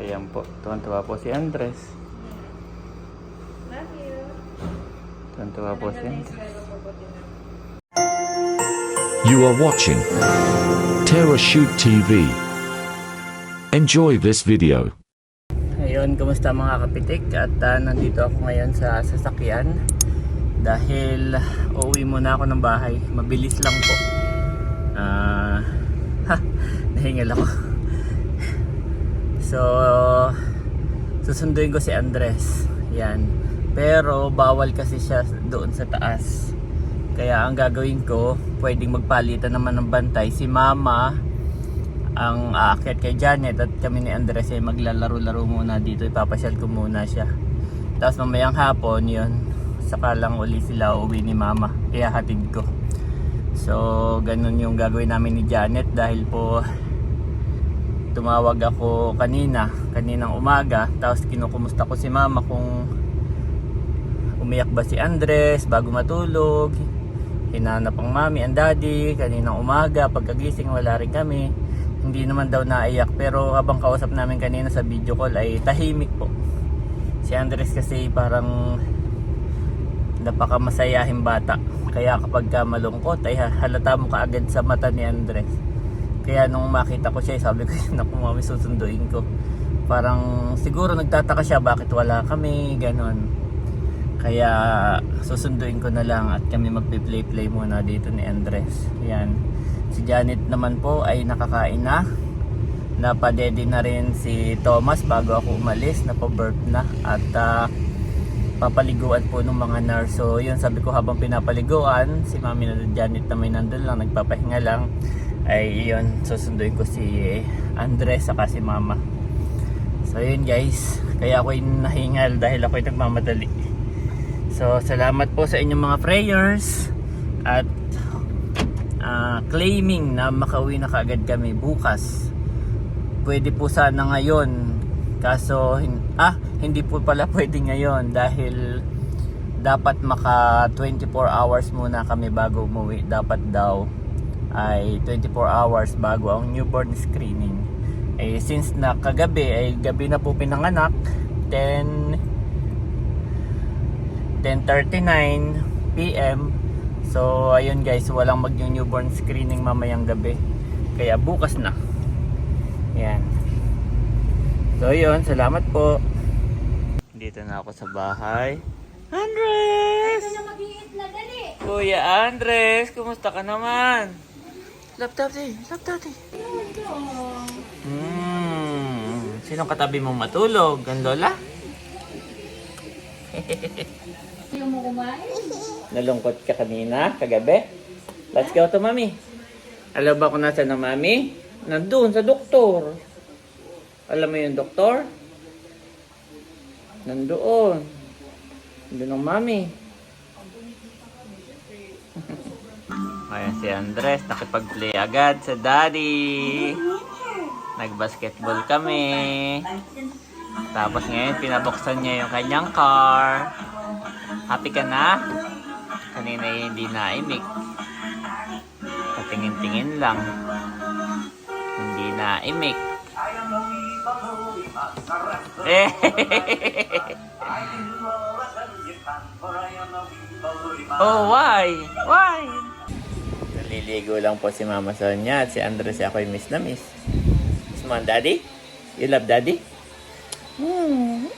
Ayan po, tuwan-tuwa po si Andres. Love you. Tuwan-tuwa po si Andres. You are watching Terra Shoot TV. Enjoy this video. Ayun, kumusta mga kapitik? At ah, nandito ako ngayon sa sasakyan dahil uuwi muna ako ng bahay. Mabilis lang po. Ah, ha, nahingal ako. So, susunduin ko si Andres. Yan. Pero bawal kasi siya doon sa taas. Kaya ang gagawin ko, pwedeng magpalitan naman ng bantay si Mama ang aakyat kay Janet at kami ni Andres ay maglalaro-laro muna dito. Ipapasyal ko muna siya. Tapos mamayang hapon, yun, saka lang uli sila uwi ni Mama. Kaya hatid ko. So, ganun yung gagawin namin ni Janet dahil po tumawag ako kanina, kaninang umaga. Tapos kinukumusta ko si Mama kung umiyak ba si Andres bago matulog. Hinanap ang mami, ang daddy, kaninang umaga, pagkagising wala rin kami. Hindi naman daw naiyak pero habang kausap namin kanina sa video call ay tahimik po. Si Andres kasi parang napaka masayahing bata. Kaya kapag ka malungkot ay halata mo kaagad sa mata ni Andres. Kaya nung makita ko siya, sabi ko, naku mami susunduin ko. Parang siguro nagtataka siya bakit wala kami, ganon. Kaya susunduin ko na lang at kami magpi-play-play muna dito ni Andres. Yan. Si Janet naman po ay nakakain na. Napadede na rin si Thomas bago ako umalis. Napaburp na. At ah, papaliguan po ng mga nurse. So yun sabi ko habang pinapaliguan, si Mami na Janet na may nandun lang, nagpapahinga lang. Ay yun, susunduin ko si Andres saka si Mama. So yun guys, kaya ako nahingal dahil ako nagmamadali. So, salamat po sa inyong mga prayers at ah, claiming na makauwi na kaagad kami bukas. Pwede po sana ngayon. Kaso, ah, hindi po pala pwede ngayon dahil dapat maka 24 hours muna kami bago umuwi. Dapat daw ay 24 hours bago ang newborn screening. Eh, since na kagabi ay gabi na po pinanganak, 10 10.39 p.m. So, ayun guys, walang mag newborn screening mamayang gabi. Kaya bukas na. Yan. So, yun. Salamat po. Dito na ako sa bahay. Andres! mag-iit na dali. Kuya Andres, kumusta ka naman? Laptop eh, laptop eh. Hmm, sinong katabi mo matulog? Ang lola? Ayaw mo kumain? Nalungkot ka kanina, kagabi? Let's go to mami. Alam ba kung nasa na mami? Nandun sa doktor. Alam mo yung doktor? Nandoon. Nandun ang mami. Ayan si Andres, nakipag-play agad sa daddy. Nag-basketball kami. Tapos ngayon, pinabuksan niya yung kanyang car. Happy ka na? Kanina hindi naimik. Patingin-tingin lang. Hindi naimik. Eh! oh, why? Why? Naliligo lang po si Mama Sonia at si Andres ako yung miss na miss. Miss mo daddy? You love daddy? Hmm.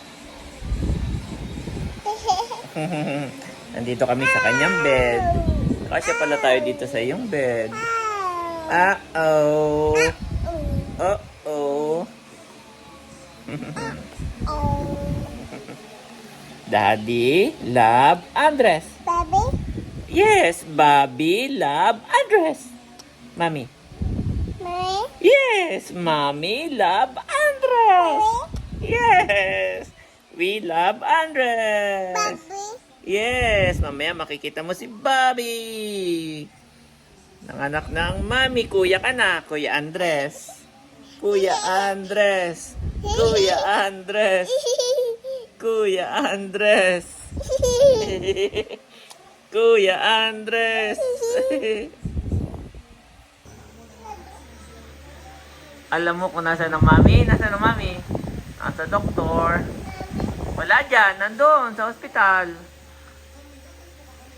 Nandito kami sa kanyang bed. Kasya pala tayo dito sa iyong bed. Uh-oh. Uh-oh. Daddy, love, Andres. Yes, Bobby, love, Andres. Mami. mommy, Yes, Mommy, love, Andres. Yes, we love Andres. baby, Yes, mamaya makikita mo si Bobby. Nanganak ng mami, kuya ka na, Kuya Andres. Kuya Andres. Kuya Andres. Kuya Andres. Kuya Andres. Alam mo kung nasa ng mami? Nasa ng mami? sa doktor. Wala dyan, nandun sa ospital.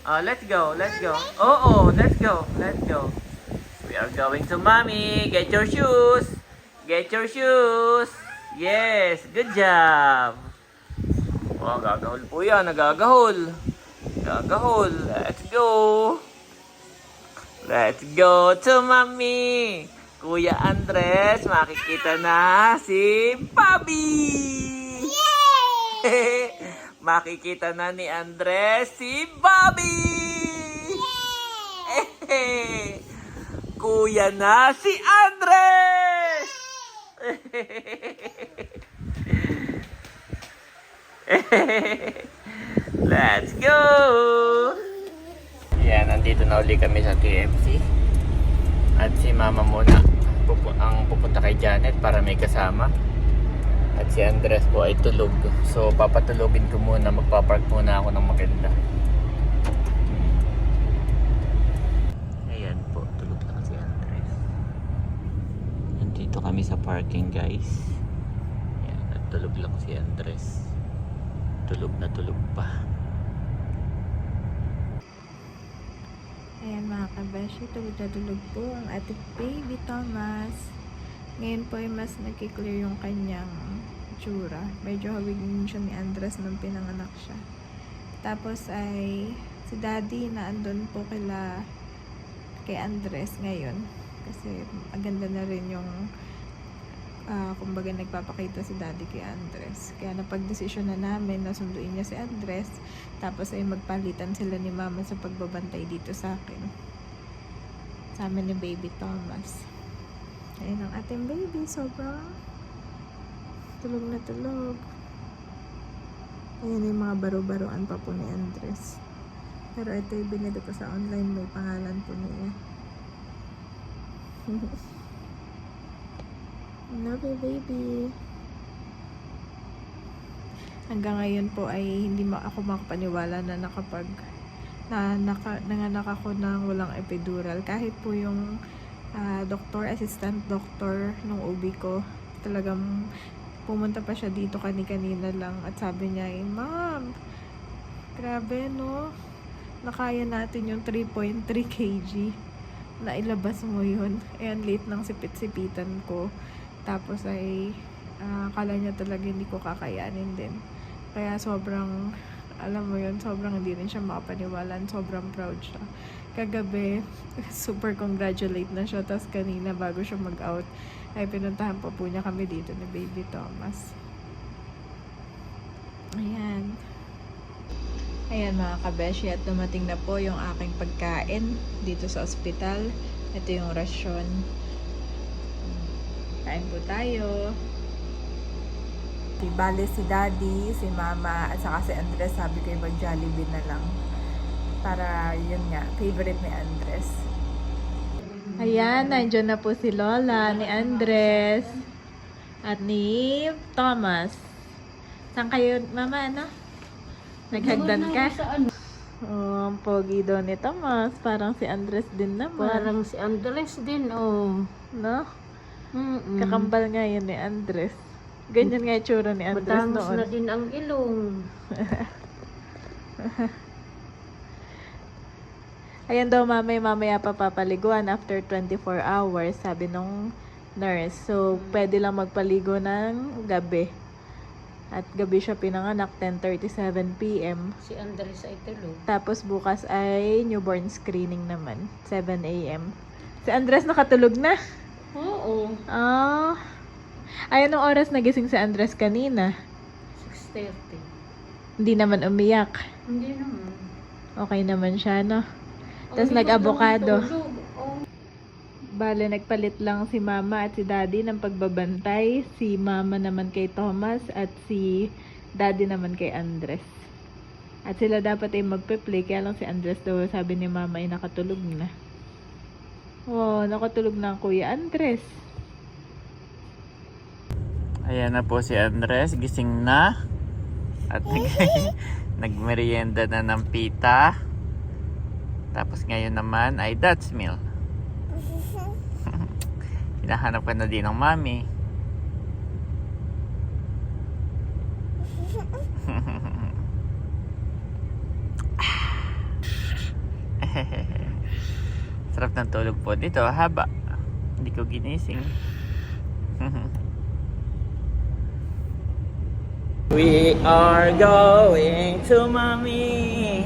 Oh, let's go, let's go. Oo, let's go, let's go. We are going to mommy. Get your shoes. Get your shoes. Yes, good job. Oh, gagahol po yan, nagagahol. Gagahol. Let's go. Let's go to mommy. Kuya Andres, makikita na si Bobby. makikita na ni Andres si Bobby. Kuya na si Andres. Let's go! Yan, nandito na uli kami sa TFC. At si mama muna pupu ang pupunta kay Janet para may kasama. At si Andres po ay tulog. So papatulogin ko muna, magpapark muna ako ng maganda. Ayan po, tulog lang si Andres. Nandito kami sa parking guys. Ayan, at tulog lang si Andres. Tulog na tulog pa. Ayan mga kabeshi, tulog na tulog po ang ating baby Thomas. Ngayon po ay mas nagkiklear yung kanyang tsura. Medyo hawigin siya ni Andres nung pinanganak siya. Tapos ay si daddy na andun po kila kay Andres ngayon. Kasi maganda na rin yung ah, kumbaga nagpapakita si daddy kay Andres. Kaya napag-desisyon na namin na sunduin niya si Andres. Tapos ay magpalitan sila ni mama sa pagbabantay dito sa akin. Sa amin ni baby Thomas. Ayun ang ating baby. Sobrang tulog na tulog. Ayan yung mga baro-baroan pa po ni Andres. Pero ito yung binili ko sa online. May pangalan po niya. Love baby. Hanggang ngayon po ay hindi ma ako makapaniwala na nakapag na naka, nanganak ako ng walang epidural. Kahit po yung ah, doktor, assistant doctor nung OB ko, talagang pumunta pa siya dito kani-kanina lang at sabi niya, eh, Ma'am, grabe no, nakaya natin yung 3.3 kg na ilabas mo yun. Ayan, late ng sipit-sipitan ko. Tapos ay, ah, akala niya talaga hindi ko kakayanin din. Kaya sobrang, alam mo yun, sobrang hindi rin siya makapaniwalaan. Sobrang proud siya. Kagabi, super congratulate na siya. Tapos kanina, bago siya mag-out, ay pinuntahan pa po niya kami dito ni Baby Thomas. Ayan. Ayan mga kabeshi at dumating na po yung aking pagkain dito sa ospital. Ito yung rasyon. Kain po tayo. Si Bale, si Daddy, si Mama, at saka si Andres, sabi ko yung mag-Jollibee na lang. Para yun nga, favorite ni Andres. Ayan, nandiyan na po si Lola, ni Andres, at ni Thomas. Saan kayo, Mama, ano? Naghagdan ka? Saan? Oh, ang pogi daw ni Thomas. Parang si Andres din naman. Parang si Andres din, oh. No? Mm-mm. Kakambal nga yun ni Andres. Ganyan nga itsura ni Andres Matangos noon. na din ang ilong. Ayan daw mamay mamaya pa papaliguan after 24 hours, sabi nung nurse. So, pwede lang magpaligo ng gabi. At gabi siya pinanganak, 10.37 p.m. Si Andres ay tulog. Tapos bukas ay newborn screening naman, 7 a.m. Si Andres nakatulog na. Oo. Ah. Ay, anong oras nagising si Andres kanina? 6.30. Hindi naman umiyak. Hindi naman. Okay naman siya, no? Tapos tulog. Oh. Bale, nagpalit lang si mama at si daddy ng pagbabantay. Si mama naman kay Thomas at si daddy naman kay Andres. At sila dapat ay magpe-play, kaya lang si Andres daw sabi ni mama ay nakatulog na. Oh, nakatulog na ang kuya Andres. Ayan na po si Andres, gising na. At nag nagmerienda na ng pita. Tapos ngayon naman ay Dutch meal. Hinahanap ka na din ng mami. Sarap ng tulog po dito, haba. Hindi ko ginising. We are going to mommy.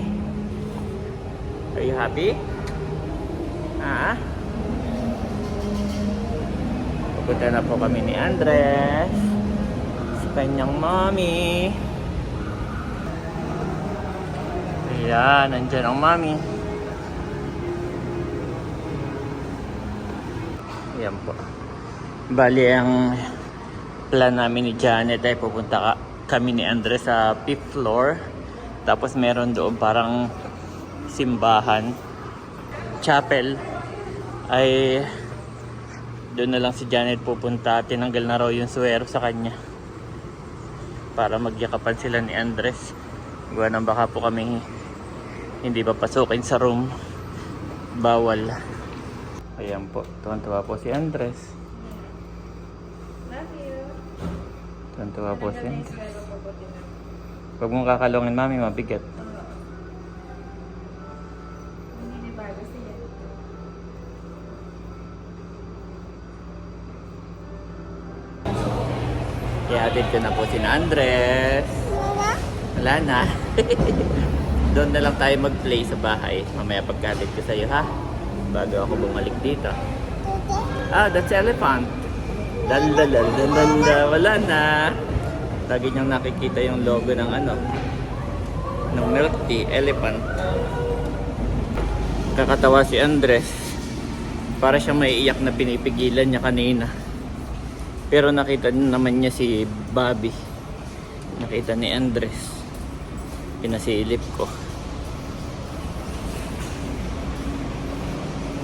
Are you happy? Ha? Pupunta na po kami ni Andres sa kanyang mommy. Ayan, nandyan ang mommy. Ayan po. Bali, ang plan namin ni Janet ay pupunta ka, kami ni Andres sa fifth floor. Tapos meron doon parang simbahan, chapel. Ay doon na lang si Janet pupunta. Tinanggal na raw yung suwero sa kanya. Para magyakapan sila ni Andres. Gawa baka po kami hindi pa pasukin sa room. Bawal. Ayan po. Tuwan-tuwa po si Andres. Love you. Tuwan-tuwa po si Andres. Huwag mong kakalungin, mami. Mabigat. Ihatid ko na po si Andres. Wala na. Doon na lang tayo mag-play sa bahay. Mamaya pagkatid ko sa'yo ha. Bago ako bumalik dito. Ah, that's elephant. Dalalalala. Wala na. Lagi niyang nakikita yung logo ng ano. Ng milk tea. Elephant. Kakatawa si Andres. Para siya maiiyak na pinipigilan niya kanina. Pero nakita naman niya si Bobby. Nakita ni Andres. Pinasilip ko.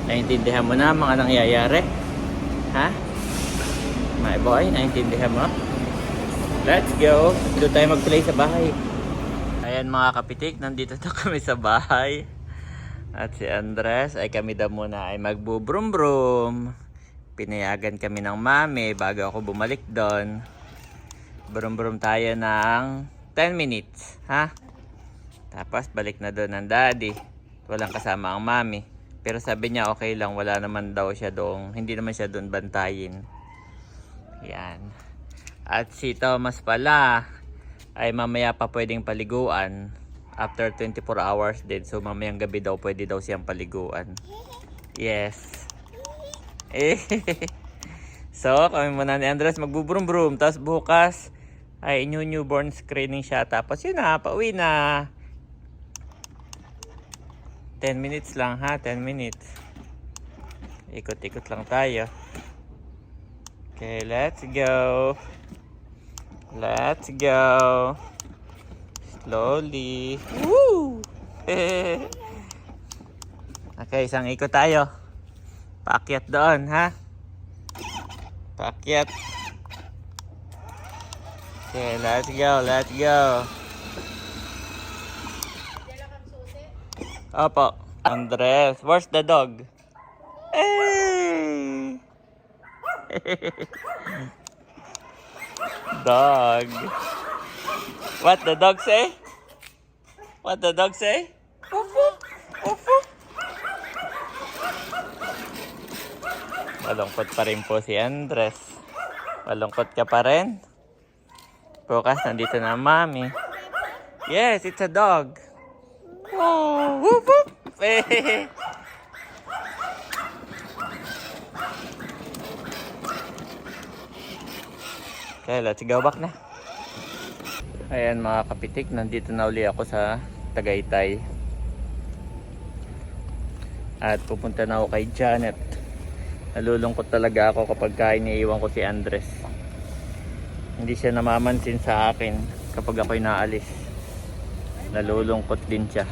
Naintindihan mo na mga nangyayari? Ha? My boy, naintindihan mo? Let's go! Doon tayo mag-play sa bahay. Ayan mga kapitik, nandito na kami sa bahay. At si Andres ay kami daw muna ay magbu-brum-brum. Pinayagan kami ng mami bago ako bumalik doon. Brum-brum tayo ng 10 minutes, ha? Tapos balik na doon ng daddy. Walang kasama ang mami. Pero sabi niya okay lang, wala naman daw siya doon. Hindi naman siya doon bantayin. Yan. At si Thomas pala ay mamaya pa pwedeng paliguan after 24 hours din. So mamayang gabi daw pwede daw siyang paliguan. Yes. Eh. so, kami muna ni Andres magbuburum-brum. Tapos bukas ay new newborn screening siya. Tapos yun na, pauwi na. 10 minutes lang ha, 10 minutes. Ikot-ikot lang tayo. Okay, let's go. Let's go. Slowly. Woo! okay, isang ikot tayo. Paakyat doon, ha? Paakyat. Okay, let's go, let's go. Opo. Andres, where's the dog? Hey! dog. What the dog say? What the dog say? Woof woof. Woof woof. Malungkot pa rin po si Andres. Malungkot ka pa rin? Bukas, nandito na mami. Yes, it's a dog. Oh, whoop whoop. Eh. Okay, let's go back na. Ayan mga kapitik, nandito na uli ako sa Tagaytay. At pupunta na ako kay Janet. Nalulungkot talaga ako kapag ka iniiwan ko si Andres. Hindi siya namamansin sa akin kapag ako'y naalis. Nalulungkot din siya.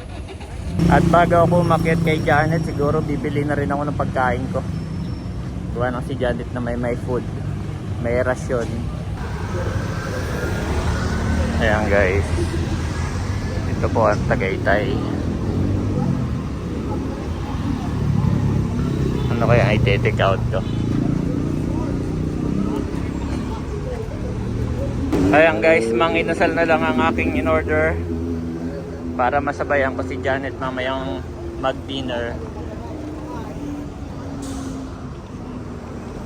At bago ako umakyat kay Janet, siguro bibili na rin ako ng pagkain ko. Tuwa ng si Janet na may may food. May rasyon. Ayan guys. Ito po ang Tagaytay. Ano kaya i-take out ko? Ayan guys, manginasal na lang ang aking in order para masabayan ko si Janet mamayang mag-dinner.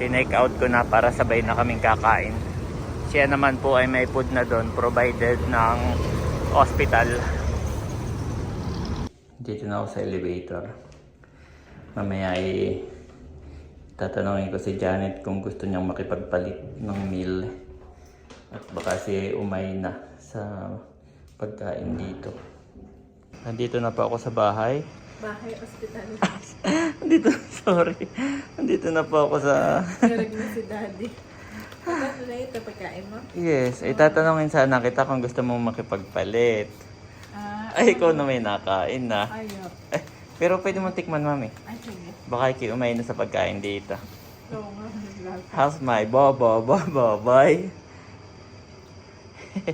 Tinake out ko na para sabay na kaming kakain. Siya naman po ay may food na doon provided ng hospital. Dito na ako sa elevator. Mamaya ay tatanungin ko si Janet kung gusto niyang makipagpalit ng meal. At baka si umay na sa pagkain dito. Nandito na po ako sa bahay. Bahay, hospital. Nandito, sorry. Nandito na po ako sa... Narag na si daddy. Ano na ito pagkain mo? Yes, ay tatanungin sana kita kung gusto mong makipagpalit. Ah, Ay, ikaw na may nakain na. ayop. Eh, pero pwede mo tikman, mami. Ay, sige. Baka ikiumay na sa pagkain dito. Naglag. How's my bobo, bobo, boy?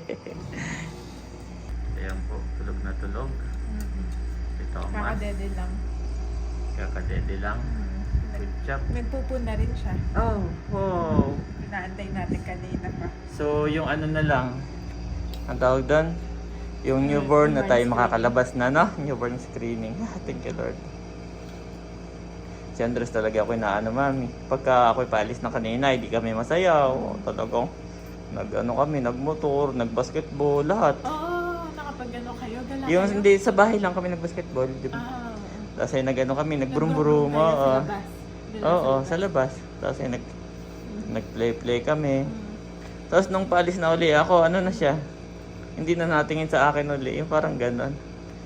Ayan po, tulog na tulog. Thomas, Kakadede lang. kakadede lang. Good job. Nagpupo na rin siya. Oh, wow. Inaantay natin kanina pa. So, yung ano na lang, ang tawag doon, yung newborn na tayo makakalabas na, no? Newborn screening. Ah, Thank you, Lord. Si Andres talaga ako inaano, mami. Pagka ako'y paalis na kanina, hindi kami masayaw. Talagang, nag ano kami, nagmotor, nagbasketball, lahat. Oo, Gala Yung kayo? hindi, sa bahay lang kami nagbasketball, di ba? Ah, oo. Tapos ay nag-ano kami, nagburum-burum. Nagburum kayo Oo, sa labas. Oo, sa labas. Tapos ay nag, nag-play-play kami. Mm. Tapos nung paalis na uli ako, ano na siya? Hindi na natingin sa akin uli. Yung parang ganon.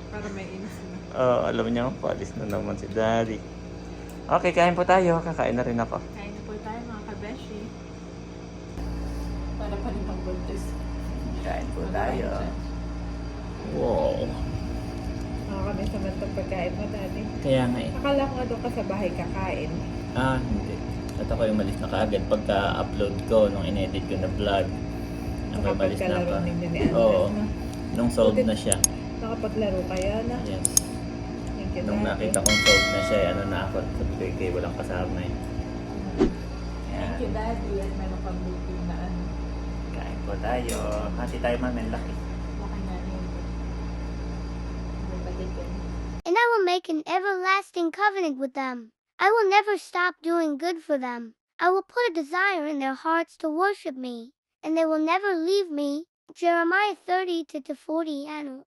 Para may inis na. Oo, alam niya, paalis na naman si daddy. Okay, kain po tayo. Kakain na rin ako. Kain na po tayo mga kabeshi. Para pa rin pang buntis. Kain po tayo. Wow. Nakakamiss naman itong pagkain mo, daddy. Kaya nga eh. Akala ko nga doon ka sa bahay kakain. Ah, hindi. At ako yung malis na kaagad pagka-upload ko nung in-edit ko na vlog. Yung malis na ako. Oo. no? Nung solved na siya. Nakapaglaro kayo, na? Yes. Thank you, Nung nakita kong solved na siya, eh, ano na ako. Sabi ko, "Okay, walang kasama eh. Thank you, daddy. At meron buti na ano. Kain po tayo. Hati tayo mamin, laki. Laki And I will make an everlasting covenant with them. I will never stop doing good for them. I will put a desire in their hearts to worship me, and they will never leave me. Jeremiah 30 to 40 ano.